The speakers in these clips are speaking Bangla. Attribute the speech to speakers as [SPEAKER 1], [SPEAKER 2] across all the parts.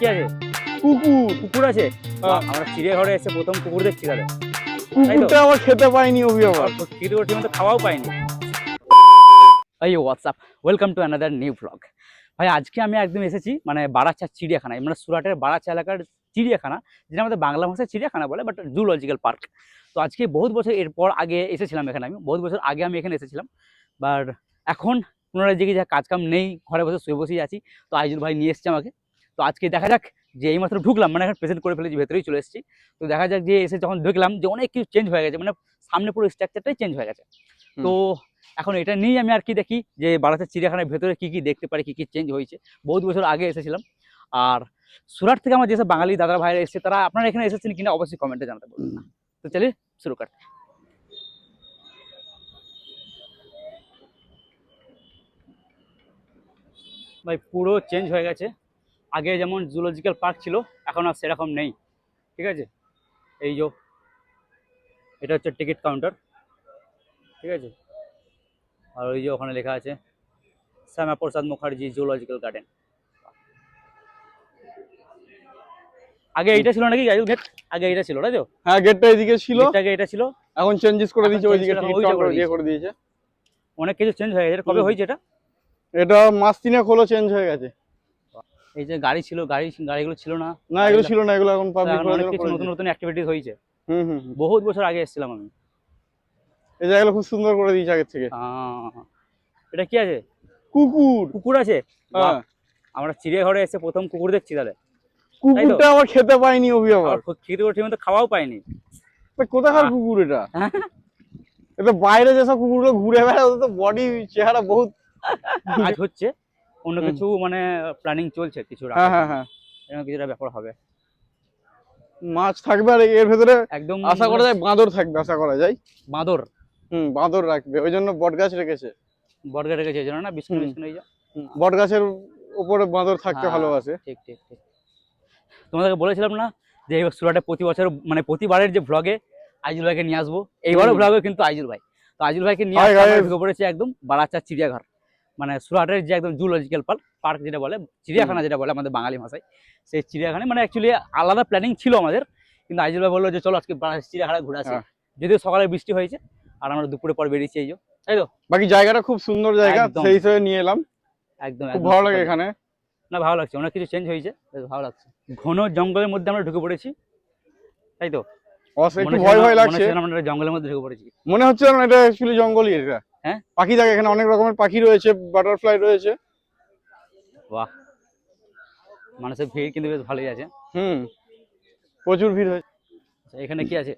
[SPEAKER 1] কি আছে?
[SPEAKER 2] কুকুর
[SPEAKER 1] কুকুর আছে?
[SPEAKER 2] হ্যাঁ।
[SPEAKER 1] আমরা চিড়িয়াঘরে এসে প্রথম কুকুর দেখছি তাহলে
[SPEAKER 2] কুকুরটা আবার খেতে পাইনি অভি আবার
[SPEAKER 1] চিড়িয়াঘর ঠিক মতো খাওয়াও পাইনি এই WhatsApp welcome to another new blog ভাই আজকে আমি একদম এসেছি মানে বারাচা চিড়িয়াখানায় মানে সুরাটের বারাচা এলাকার চিড়িয়াখানা যেটা আমাদের বাংলা ভাষায় চিড়িয়াখানা বলে বাট জুলজিক্যাল পার্ক তো আজকে বহুত বছর এরপর আগে এসেছিলাম এখানে আমি বহুত বছর আগে আমি এখানে এসেছিলাম বাট এখন পুনরায় দিকে যা কাজকাম নেই ঘরে বসে শুয়ে বসেই আছি তো আইজুল ভাই নিয়ে এসছে আমাকে। তো আজকে দেখা যাক যে এই মাত্র ঢুকলাম মানে এখন প্রেজেন্ট করে ফেলেছি ভেতরেই চলে এসেছি। তো দেখা যাক যে এসে যখন ঢুকলাম যে অনেক কিছু চেঞ্জ হয়ে গেছে মানে সামনে পুরো স্ট্রাকচারটাই চেঞ্জ হয়ে গেছে। তো এখন এটা নিয়েই আমি আর কি দেখি যে বারাতের চিড়িয়াখানার ভেতরে কি কি দেখতে পারি কি কি চেঞ্জ হয়েছে। বহুত বছর আগে এসেছিলাম। আর সুরাট থেকে আমার যেসব বাঙালি দাদা ভাইরা এসেছে তারা আপনারা এখানে এসেছেন কিনা অবশ্যই কমেন্টে জানাতে বলুন না। তো চলে শুরু করতে। ভাই পুরো চেঞ্জ হয়ে গেছে। আগে যেমন জুলজিক্যাল পার্ক ছিল এখন আর সেরকম নেই। ঠিক আছে? এই যে এটা হচ্ছে টিকিট কাউন্টার ঠিক আছে? আর ওই যে ওখানে লেখা আছে শ্যামাপ্রসাদ মুখার্জি জুলজিক্যাল গার্ডেন আগে এইটা ছিল নাকি? গেট আগে এটা ছিল তাই তো?
[SPEAKER 2] হ্যাঁ গেটটা এদিকে ছিল।
[SPEAKER 1] আগে এটা ছিল।
[SPEAKER 2] এখন চেঞ্জেস করে দিয়েছে ওইদিকে
[SPEAKER 1] করে-
[SPEAKER 2] টিকিট কাউন্টার
[SPEAKER 1] করে
[SPEAKER 2] দিয়ে করে দিয়েছে।
[SPEAKER 1] অনেক কিছু চেঞ্জ হয়ে গেছে। কবে হয়েছে এটা?
[SPEAKER 2] এটা মাস তিনেক হলো চেঞ্জ হয়ে গেছে।
[SPEAKER 1] এই যে গাড়ি ছিল গাড়ি গাড়িগুলো ছিল না।
[SPEAKER 2] না এগুলো ছিল না এগুলো এখন পাবলিক
[SPEAKER 1] কিছু নতুন নতুন অ্যাক্টিভিটিস হয়েছে।
[SPEAKER 2] হুম হুম।
[SPEAKER 1] বহুত বছর আগে এসেছিলাম আমি।
[SPEAKER 2] এই জায়গাগুলো খুব সুন্দর করে দিয়েছে আগের থেকে।
[SPEAKER 1] আহ, এটা কি আছে?
[SPEAKER 2] কুকুর।
[SPEAKER 1] কুকুর আছে?
[SPEAKER 2] হ্যাঁ।
[SPEAKER 1] আমরা চিড়িয়াঘরে এসে প্রথম কুকুর দেখছি তাহলে।
[SPEAKER 2] কুকুরটা আবার খেতে পাইনি অভি আবার
[SPEAKER 1] আর খেতে ঠিক মতো খাওয়াও পাইনি।
[SPEAKER 2] কোথাকার
[SPEAKER 1] আহ।
[SPEAKER 2] কুকুর এটা?
[SPEAKER 1] হ্যাঁ।
[SPEAKER 2] এটা বাইরে যেসব কুকুরগুলো ঘুরে বেড়ায় ওদের তো বডি চেহারা বহুত
[SPEAKER 1] কাজ হচ্ছে। অন্য কিছু মানে প্ল্যানিং চলছে কিছু
[SPEAKER 2] হ্যাঁ হ্যাঁ হ্যাঁ।
[SPEAKER 1] এরকম কিছুটা ব্যাপার হবে।
[SPEAKER 2] মাছ থাকবে আর এর ভেতরে
[SPEAKER 1] একদম
[SPEAKER 2] আশা করা যায় বাঁদর থাকবে আশা করা যায়।
[SPEAKER 1] বাঁদর।
[SPEAKER 2] হুম বাঁদর রাখবে। ওই জন্য বট গাছ রেখেছে।
[SPEAKER 1] বর্গা রেখেছে জানো না? বিষ্ণু। বিষ্ণু এই যে?
[SPEAKER 2] বট গাছের উপরে বাঁদর থাকতে
[SPEAKER 1] হ্যাঁ।
[SPEAKER 2] ভালোবাসে।
[SPEAKER 1] ঠিক ঠিক ঠিক। তোমাদেরকে বলেছিলাম না যে এবার সুরাটে প্রতি বছর মানে প্রতিবারের যে ব্লগে আইজুল ভাইকে নিয়ে আসব? এইবারও। ব্লগে কিন্তু আইজুল ভাই। তো আইজুল ভাইকে নিয়ে. ঢুকে পড়েছি একদম বারাচা চিড়িয়াঘর। মানে সুরাটের যে একদম জুলজিক্যাল পার্ক পার্ক যেটা বলে চিড়িয়াখানা যেটা বলে আমাদের বাঙালি ভাষায় সেই চিড়িয়াখানা মানে অ্যাকচুয়ালি আলাদা প্ল্যানিং ছিল আমাদের কিন্তু আইজুল ভাই বলল যে চলো আজকে চিড়িয়াখানা ঘুরে আসি।
[SPEAKER 2] হ্যাঁ।
[SPEAKER 1] যদিও সকালে বৃষ্টি হয়েছে আর আমরা দুপুরে পর বেরিয়েছি এই তাই তো?
[SPEAKER 2] বাকি জায়গাটা খুব সুন্দর জায়গা সেই হিসেবে নিয়ে এলাম।
[SPEAKER 1] একদম
[SPEAKER 2] খুব ভালো লাগে এখানে।
[SPEAKER 1] না ভালো লাগছে অনেক কিছু চেঞ্জ হয়েছে বেশ ভালো লাগছে। ঘন জঙ্গলের মধ্যে আমরা ঢুকে পড়েছি তাই তো?
[SPEAKER 2] ভয় ভয় লাগছে।
[SPEAKER 1] আমরা জঙ্গলের মধ্যে ঢুকে পড়েছি।
[SPEAKER 2] মনে হচ্ছে না এটা অ্যাকচুয়ালি জঙ্গলই এটা।
[SPEAKER 1] হ্যাঁ?
[SPEAKER 2] পাখি জায়গা এখানে অনেক রকমের পাখি রয়েছে বাটারফ্লাই রয়েছে।
[SPEAKER 1] বাহ। মানুষের ভিড় কিন্তু বেশ ভালোই আছে।
[SPEAKER 2] হুম প্রচুর ভিড় হয়েছে।
[SPEAKER 1] আচ্ছা, এখানে কি আছে?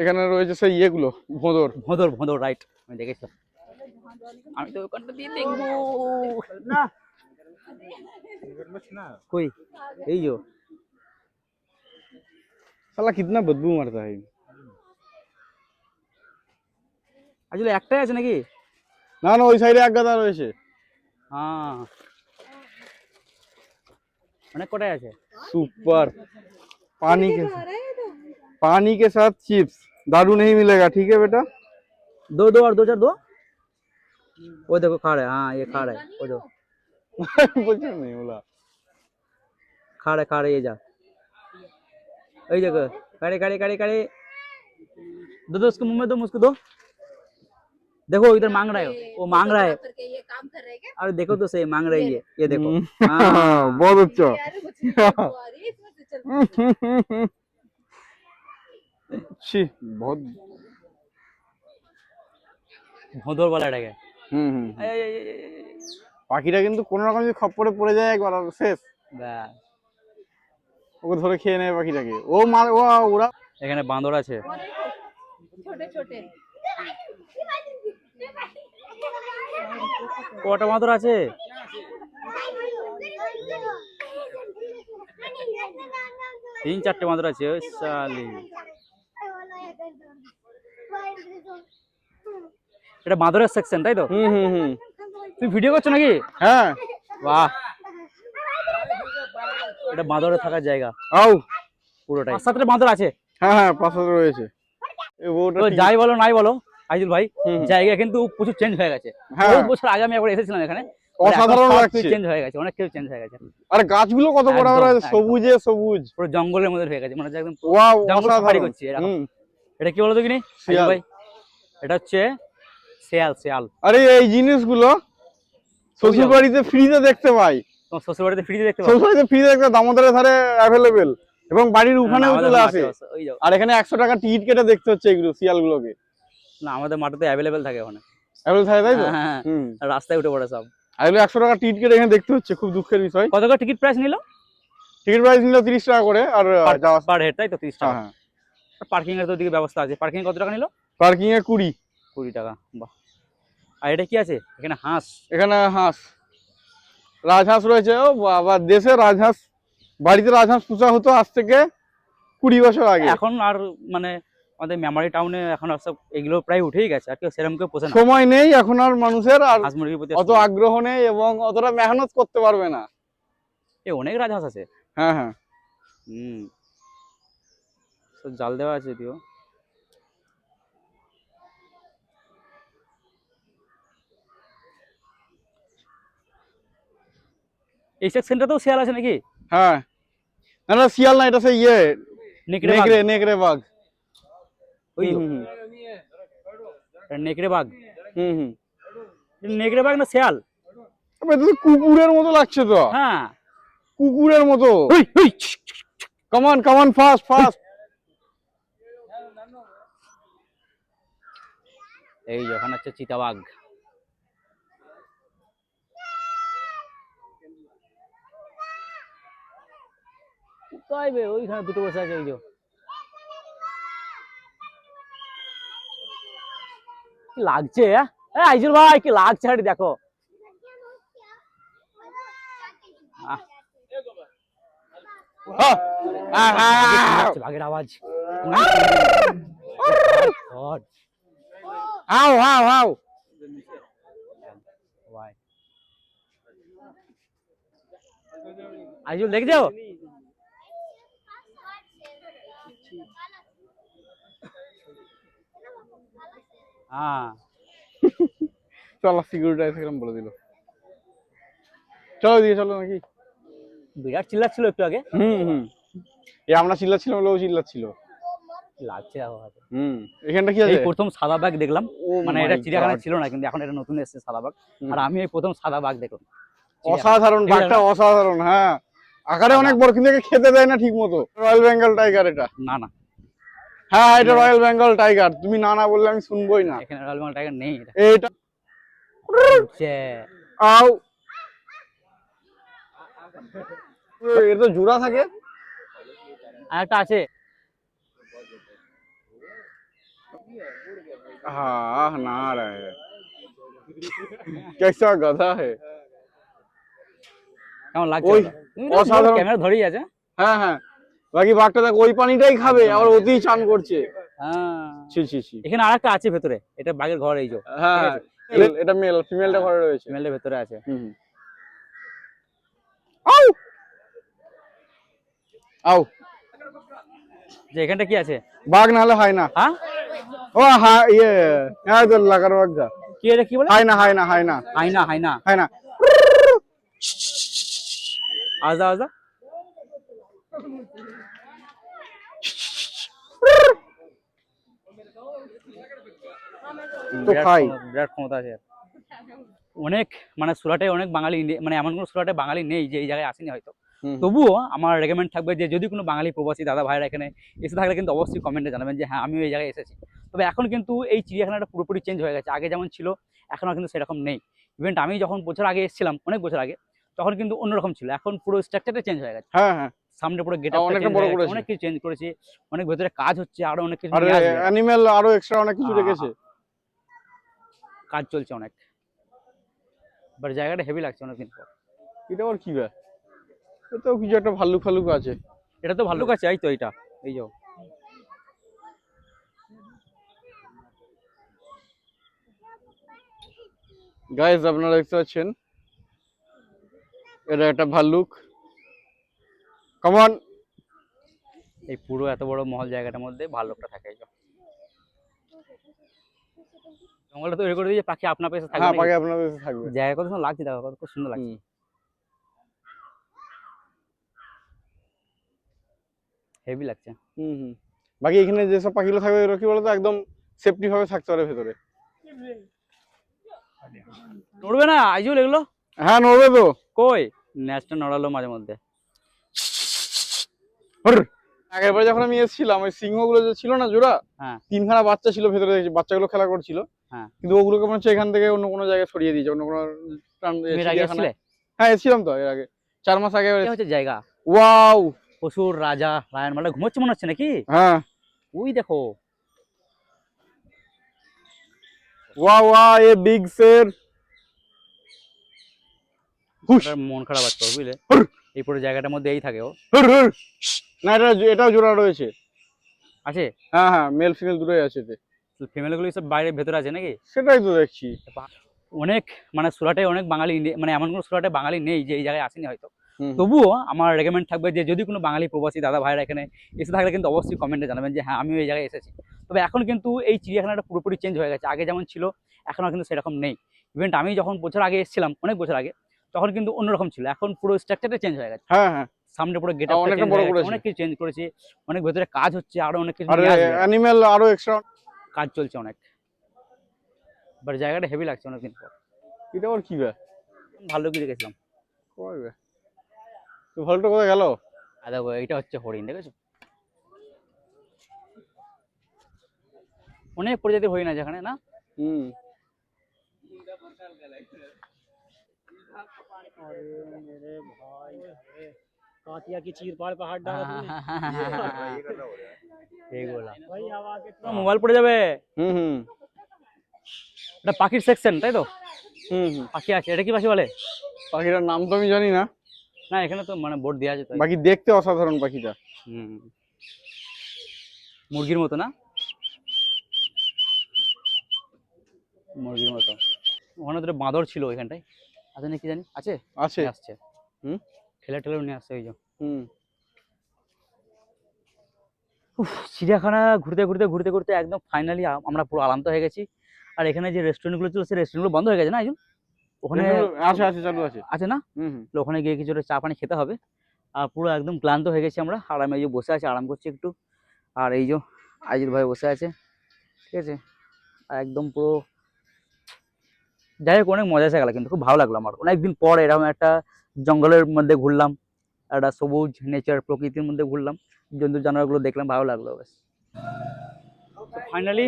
[SPEAKER 2] এখানে রয়েছে সেই ইয়েগুলো ভোঁদর।
[SPEAKER 1] ভোঁদর ভোঁদর রাইট আমি দেখেছি আমি তো ওখানটা দিয়ে দেখব। কই? এই যো
[SPEAKER 2] है
[SPEAKER 1] আসলে একটাই আছে নাকি?
[SPEAKER 2] না না ওই সাইডে এক গাদা রয়েছে
[SPEAKER 1] হ্যাঁ অনেক কটাই আছে
[SPEAKER 2] सुपर पानी के पानी के साथ चिप्स दारू नहीं मिलेगा ठीक है बेटा
[SPEAKER 1] दो दो और दो चार दो वो देखो खा रहा है हाँ ये खा रहा है वो जो
[SPEAKER 2] कुछ नहीं बोला
[SPEAKER 1] खा रहा है खा रहा है ये जा वही जगह खड़े खड़े खड़े खड़े दो दो उसके मुंह में दो मुझको दो देखो इधर मांग रहा है वो मांग रहा है
[SPEAKER 3] करके ये काम कर रहे हैं क्या
[SPEAKER 1] अरे देखो तो सही मांग रही है ये देखो
[SPEAKER 2] हाँ,
[SPEAKER 1] हाँ
[SPEAKER 2] बहुत अच्छा
[SPEAKER 3] यार कुछ नहीं हुआ, अरे इसमें से चल
[SPEAKER 2] छी बहुत
[SPEAKER 1] ভোঁদর বলা এটাকে
[SPEAKER 2] হুম হুম
[SPEAKER 1] এই, এই, এই, এই, এই, এই।
[SPEAKER 2] পাখিটা কিন্তু কোনো রকম যদি খপ্পরে পড়ে যায় একবার আর শেষ
[SPEAKER 1] ব্যাস।
[SPEAKER 2] ওকে ধরে খেয়ে নেয় পাখিটাকে ও মার ও ওরা
[SPEAKER 1] এখানে বাঁদর আছে
[SPEAKER 3] छोटे छोटे
[SPEAKER 1] কটা বাঁদর আছে? তিন চারটে বাঁদর আছে ওই এটা বাঁদরের সেকশন তাই তো?
[SPEAKER 2] হুম হুম হুম।
[SPEAKER 1] তুমি ভিডিও করছ নাকি?
[SPEAKER 2] হ্যাঁ।
[SPEAKER 1] বাহ। এটা বাঁদরের থাকার জায়গা।
[SPEAKER 2] আও
[SPEAKER 1] পুরোটাই। পাঁচ সাতটা বাঁদর আছে।
[SPEAKER 2] হ্যাঁ হ্যাঁ পাশে রয়েছে।
[SPEAKER 1] যাই বলো নাই বলো। আইজুল ভাই। জায়গা কিন্তু প্রচুর চেঞ্জ হয়ে গেছে।
[SPEAKER 2] হ্যাঁ।
[SPEAKER 1] বছর আগে আমি একবার এসেছিলাম এখানে।
[SPEAKER 2] অসাধারণ লাগছে।
[SPEAKER 1] চেঞ্জ হয়ে গেছে অনেক কিছু চেঞ্জ হয়ে গেছে।
[SPEAKER 2] আর গাছগুলো কত বড় বড় সবুজে সবুজ।
[SPEAKER 1] পুরো জঙ্গলের মধ্যে হয়ে গেছে মানে একদম
[SPEAKER 2] ওয়াও অসাধারণ।
[SPEAKER 1] করছি এটা কি বলতো কিনি
[SPEAKER 2] শিয়াল।
[SPEAKER 1] ভাই এটা হচ্ছে শেয়াল শেয়াল।
[SPEAKER 2] আরে এই জিনিসগুলো শ্বশুর। বাড়িতে ফ্রিতে দেখতে পাই।
[SPEAKER 1] শ্বশুর বাড়িতে ফ্রিতে দেখতে পাবো
[SPEAKER 2] শ্বশুর বাড়িতে ফ্রিতে দেখতে দামোদরের ধারে অ্যাভেলেবেল এবং বাড়ির উঠানেও চলে আসে। আর এখানে একশো টাকা টিকিট কেটে দেখতে হচ্ছে এগুলো শিয়ালগুলোকে।
[SPEAKER 1] না আমাদের মাঠে তো অ্যাভেলেবেল থাকে ওখানে।
[SPEAKER 2] অ্যাভেলেবল থাকে তাই তো?
[SPEAKER 1] হ্যাঁ, হ্যাঁ, আর রাস্তায় উঠে পড়ে সব।
[SPEAKER 2] এগুলো একশো টাকা টিকিট কেটে এখানে দেখতে হচ্ছে খুব দুঃখের বিষয়।
[SPEAKER 1] কত করে টিকিট প্রাইস নিল?
[SPEAKER 2] টিকিট প্রাইস নিল তিরিশ টাকা করে আর যাওয়া
[SPEAKER 1] পার হেড তাই তো? তিরিশ টাকা।
[SPEAKER 2] হ্যাঁ
[SPEAKER 1] পার্কিং এর তো দিকে ব্যবস্থা আছে। পার্কিং কত টাকা নিল?
[SPEAKER 2] পার্কিং এ কুড়ি।
[SPEAKER 1] কুড়ি টাকা বাহ। আর এটা কি আছে? এখানে হাঁস।
[SPEAKER 2] এখানে হাঁস। রাজহাঁস রয়েছে। ও বাবা দেশে রাজহাঁস বাড়িতে রাজহাঁস পোষা হতো আজ থেকে কুড়ি বছর আগে।
[SPEAKER 1] এখন আর মানে আমাদের মেমারি টাউনে এখন সব এগুলো প্রায় উঠেই গেছে আর কেউ সেরকম কেউ পোষে না।
[SPEAKER 2] সময় নেই এখন আর মানুষের আর
[SPEAKER 1] হাঁস মুরগির প্রতি
[SPEAKER 2] অত আগ্রহ নেই এবং অতটা মেহনত করতে পারবে না।
[SPEAKER 1] এ অনেক রাজহাঁস আছে।
[SPEAKER 2] হ্যাঁ হ্যাঁ।
[SPEAKER 1] হুম। জাল দেওয়া আছে যদিও। এই সেকশনটাতেও শেয়াল আছে নাকি?
[SPEAKER 2] হ্যাঁ। না না শিয়াল না এটা সেই ইয়ে
[SPEAKER 1] নেকড়ে
[SPEAKER 2] নেকড়ে বাঘ।
[SPEAKER 1] ওই
[SPEAKER 2] হুম, হুম,
[SPEAKER 1] নেকড়ে বাঘ।
[SPEAKER 2] হুম হুম।
[SPEAKER 1] নেকড়ে বাঘ না শেয়াল?
[SPEAKER 2] কুকুরের মতো লাগছে তো।
[SPEAKER 1] হ্যাঁ।
[SPEAKER 2] কুকুরের মতো।
[SPEAKER 1] ওই ওই
[SPEAKER 2] কমান কমান ফাস্ট ফাস্ট
[SPEAKER 1] এই যখন হচ্ছে চিতাবাঘ। কোথায় বে? ওইখানে দুটো বসে আছে এই যে। কি লাগছে হ্যাঁ? আইজুল ভাই কি লাগছে হাঁটি দেখো। আহ, কি লাগছে বাঘের আওয়াজ.
[SPEAKER 2] হাও হাও হাও।
[SPEAKER 1] আইজুল দেখে যাও হ্যাঁ।
[SPEAKER 2] চলো সিকিউরিটি এরকম বলে দিল। চলো দিয়ে চলো নাকি।
[SPEAKER 1] বিরাট চিল্লাচ্ছিল একটু আগে।
[SPEAKER 2] হুম হুম। এই আমরা চিল্লাচ্ছিলাম বলে ও চিল্লাচ্ছিল।
[SPEAKER 1] লাগছে
[SPEAKER 2] হুম এখানটা কি আছে?
[SPEAKER 1] প্রথম সাদা বাঘ দেখলাম। মানে এটা চিড়িয়াখানা ছিল না কিন্তু এখন এটা নতুন এসেছে সাদা বাঘ আর আমি এই প্রথম সাদা বাঘ দেখলাম।
[SPEAKER 2] অসাধারণ বাঘটা অসাধারণ হ্যাঁ। আকারে অনেক বড় কিন্তু খেতে দেয় না ঠিক মতো রয়্যাল বেঙ্গল টাইগার এটা।
[SPEAKER 1] না না।
[SPEAKER 2] হ্যাঁ এটা রয়্যাল বেঙ্গল টাইগার তুমি না না বললে আমি শুনবোই না
[SPEAKER 1] এখানে রয়্যাল বেঙ্গল টাইগার নেই এটা
[SPEAKER 2] এইটা
[SPEAKER 1] হচ্ছে
[SPEAKER 2] আও এর তো জোড়া থাকে
[SPEAKER 1] আর একটা আছে
[SPEAKER 2] हाँ ना रहा है कैसा गधा है
[SPEAKER 1] কেমন লাগছে
[SPEAKER 2] ওই
[SPEAKER 1] অসাধারণ
[SPEAKER 2] অসাধারণ।
[SPEAKER 1] ক্যামেরা ধরেই আছে
[SPEAKER 2] হ্যাঁ হ্যাঁ বাকি বাঘটা দেখ ওই পানিটাই খাবে আবার ওতেই চান করছে।
[SPEAKER 1] হ্যাঁ। এখানে আরেকটা আছে ভেতরে এটা বাঘের ঘর এই যে।
[SPEAKER 2] হ্যাঁ। মেল- এটা মেল ফিমেলটা ঘরে রয়েছে।
[SPEAKER 1] ফিমেলের ভেতরে আছে।
[SPEAKER 2] হুম হুম। আউ! আউ!
[SPEAKER 1] যে এখানটা কি আছে?
[SPEAKER 2] বাঘ নাহলে হয় না
[SPEAKER 1] হ্যাঁ?
[SPEAKER 2] ও হ্যাঁ ইয়ে হ্যাঁ তো লাগার বাঘটা
[SPEAKER 1] কি এটা কি বলে?
[SPEAKER 2] হয় না হয় না হয় না
[SPEAKER 1] হাইনা হাইনা
[SPEAKER 2] হয় না
[SPEAKER 1] আজা আজা
[SPEAKER 2] তো খাই।
[SPEAKER 1] বিরাট ক্ষমতা আছে। অনেক মানে সুরাটে অনেক বাঙালি মানে এমন কোনো সুরাটে বাঙালি নেই যে এই জায়গায় আসেনি হয়তো। তবুও আমার রেকমেন্ড থাকবে যে যদি কোনো বাঙালি প্রবাসী দাদা ভাইরা এখানে এসে থাকলে কিন্তু অবশ্যই কমেন্টে জানাবেন যে হ্যাঁ আমিও এই জায়গায় এসেছি। তবে এখন কিন্তু এই চিড়িয়াখানাটা পুরোপুরি চেঞ্জ হয়ে গেছে। আগে যেমন ছিল এখন কিন্তু সেরকম নেই। ইভেন্ট আমি যখন বছর আগে এসেছিলাম অনেক বছর আগে তখন কিন্তু অন্যরকম ছিল। এখন পুরো স্ট্রাকচারটা চেঞ্জ হয়ে গেছে।
[SPEAKER 2] হ্যাঁ হ্যাঁ।
[SPEAKER 1] সামনে পুরো গেট। অনেক কিছু চেঞ্জ করেছে অনেক ভেতরে কাজ হচ্ছে আরও অনেক কিছু
[SPEAKER 2] আর অ্যানিমেল আরও এক্সট্রা অনেক কিছু রেখেছে।
[SPEAKER 1] কাজ চলছে অনেক। বাট জায়গাটা হেভি লাগছে অনেকদিন পর।
[SPEAKER 2] এটা আবার কি ব্যাপার এটাও কিছু একটা ভাল্লুক ফাল্লুক আছে।
[SPEAKER 1] এটা তো ভালো কাছে এই তো এইটা এই যে।
[SPEAKER 2] গাইস আপনারা দেখতে পাচ্ছেন? এটা একটা ভাল্লুক। কমন
[SPEAKER 1] এই পুরো এত বড় মহল জায়গাটার মধ্যে ভাল্লুকটা থাকে জঙ্গলটা তৈরি করে দিয়ে পাখি আপনার পেছে থাকবে
[SPEAKER 2] হ্যাঁ পাখি আপনার কাছে থাকবে।
[SPEAKER 1] জায়গা কত সুন্দর লাগছে দেখো কত সুন্দর লাগছে। হেভি লাগছে।
[SPEAKER 2] হুম হুম। বাকি এখানে যেসব পাখিগুলো থাকবে এগুলো কি বলতো একদম সেফটি ভাবে থাকতে পারে ভেতরে।
[SPEAKER 1] নড়বে না আইজুল এগুলো?
[SPEAKER 2] হ্যাঁ নড়বে তো।
[SPEAKER 1] কই? ন্যাচটা নড়ালো মাঝে মধ্যে।
[SPEAKER 2] আগের বার যখন আমি এসেছিলাম ওই সিংহগুলো যে ছিল না জোড়া
[SPEAKER 1] হ্যাঁ।
[SPEAKER 2] তিনখানা বাচ্চা ছিল ভেতরে দেখছি বাচ্চাগুলো খেলা করছিল।
[SPEAKER 1] হ্যাঁ।
[SPEAKER 2] কিন্তু ওগুলোকে মনে হচ্ছে এখান থেকে অন্য কোনো জায়গায় সরিয়ে দিয়েছে অন্য কোনো হ্যাঁ এসেছিলাম তো এর আগে। চার মাস আগে
[SPEAKER 1] হচ্ছে জায়গা।
[SPEAKER 2] ওয়াও!
[SPEAKER 1] পশুর রাজা লায়ন মানে ঘুমোচ্ছে মনে হচ্ছে নাকি?
[SPEAKER 2] হ্যাঁ।
[SPEAKER 1] ওই দেখো।
[SPEAKER 2] ওয়া ওয়া এ বিগ শের
[SPEAKER 1] মন খারাপ আছে বুঝলে। এই পুরো জায়গাটার মধ্যে এই থাকে ও।
[SPEAKER 2] না এটা এটাও জোড়া রয়েছে।
[SPEAKER 1] আছে?
[SPEAKER 2] হ্যাঁ হ্যাঁ মেল ফিমেল দুটোই আছে এতে।
[SPEAKER 1] ফিমেলগুলো সব বাইরে ভেতরে আছে নাকি?
[SPEAKER 2] সেটাই তো দেখছি।
[SPEAKER 1] অনেক মানে সুরাটে অনেক বাঙালি মানে এমন কোনো সুরাটে বাঙালি নেই যে এই জায়গায় আসেনি হয়তো। তবুও আমার রেকমেন্ড থাকবে যে যদি কোনো বাঙালি প্রবাসী দাদা ভাইরা এখানে এসে থাকলে কিন্তু অবশ্যই কমেন্টে জানাবেন যে হ্যাঁ আমিও এই জায়গায় এসেছি। তবে এখন কিন্তু এই চিড়িয়াখানাটা পুরোপুরি চেঞ্জ হয়ে গেছে। আগে যেমন ছিল এখন আর কিন্তু সেরকম নেই। ইভেন্ট আমি যখন বছর আগে এসেছিলাম অনেক বছর আগে তখন কিন্তু অন্যরকম ছিল। এখন পুরো স্ট্রাকচারটা চেঞ্জ হয়ে গেছে।
[SPEAKER 2] হ্যাঁ হ্যাঁ।
[SPEAKER 1] সামনে পুরো গেট
[SPEAKER 2] হ্যাঁ, অনেকটা বড় করেছে।
[SPEAKER 1] অনেক কিছু চেঞ্জ করেছে। অনেক ভেতরে কাজ হচ্ছে আরও অনেক কিছু
[SPEAKER 2] আর অ্যানিমেল আরও এক্সট্রা
[SPEAKER 1] কাজ চলছে অনেক। বাট জায়গাটা হেভি লাগছে অনেকদিন পর।
[SPEAKER 2] এটা আবার কি বে?
[SPEAKER 1] ভালো কিছু গেছিলাম।
[SPEAKER 2] কই বে? তো ভালোটা কোথায় গেল?
[SPEAKER 1] আর দেখো এইটা হচ্ছে হরিণ দেখেছ? অনেক প্রজাতির হরিণ আছে এখানে না?
[SPEAKER 2] হুম।
[SPEAKER 4] कातिया की चीर फाड़ पहाड़ डाल
[SPEAKER 1] এইগুলা
[SPEAKER 4] भाई हवा के
[SPEAKER 1] মোবাইল পড়ে যাবে
[SPEAKER 2] হুম হুম
[SPEAKER 1] এটা পাখির সেকশন তাই তো
[SPEAKER 2] হুম হুম
[SPEAKER 1] পাখি আছে এটা কি পাখি বলে
[SPEAKER 2] পাখিটার নাম তো আমি জানি না
[SPEAKER 1] না এখানে তো মানে বোর্ড দেওয়া আছে তো
[SPEAKER 2] বাকি দেখতে অসাধারণ পাখিটা
[SPEAKER 1] হুম। মুরগির মতো না মুরগির মতো ওখানে তো একটা বাঁদর ছিল ওইখানটায় আছে নাকি জানি আছে
[SPEAKER 2] আছে
[SPEAKER 1] নিয়ে আসছে
[SPEAKER 2] হুম।
[SPEAKER 1] ঠেলে ঠেলেও নিয়ে আসছে ওই যে।
[SPEAKER 2] হুম।
[SPEAKER 1] চিড়িয়াখানা ঘুরতে ঘুরতে ঘুরতে ঘুরতে একদম ফাইনালি আমরা পুরো আলান্ত হয়ে গেছি। আর এখানে যে রেস্টুরেন্টগুলো ছিল সেই রেস্টুরেন্টগুলো বন্ধ হয়ে গেছে না একজন ওখানে
[SPEAKER 2] আছে আছে চালু আছে।
[SPEAKER 1] আছে না? ওখানে গিয়ে কিছুটা চা পানি খেতে হবে। আর পুরো একদম ক্লান্ত হয়ে গেছি আমরা। আর আমি এই যে বসে আছি আরাম করছি একটু। আর এই যে আইজিৎ ভাই বসে আছে ঠিক আছে? আর একদম পুরো যাই হোক অনেক মজা এসে গেল কিন্তু খুব ভালো লাগল আমার। অনেকদিন পর এরকম একটা জঙ্গলের মধ্যে ঘুরলাম একটা সবুজ নেচার প্রকৃতির মধ্যে ঘুরলাম জন্তু জানোয়ারগুলো দেখলাম ভালো লাগল বেশ। ফাইনালি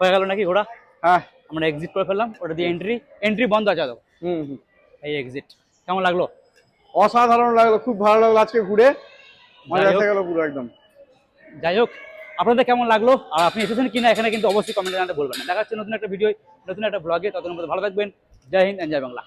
[SPEAKER 1] হয়ে গেল নাকি ঘোরা
[SPEAKER 2] হ্যাঁ।
[SPEAKER 1] আমরা এক্সিট করে ফেললাম ওটা দিয়ে এন্ট্রি এন্ট্রি বন্ধ আছে তো
[SPEAKER 2] হুম হুম।
[SPEAKER 1] এই এক্সিট কেমন লাগল?
[SPEAKER 2] অসাধারণ লাগল খুব ভালো লাগল আজকে ঘুরে। মজা এসে গেল পুরো একদম।
[SPEAKER 1] যাই হোক আপনাদের কেমন লাগল? আর আপনি এসেছেন কিনা এখানে কিন্তু অবশ্যই কমেন্টে জানাতে বলবেন না। দেখা হচ্ছে নতুন একটা ভিডিও নতুন একটা ব্লগে ততক্ষণ পর্যন্ত ভালো থাকবেন। জয় হিন্দ and জয় বাংলা।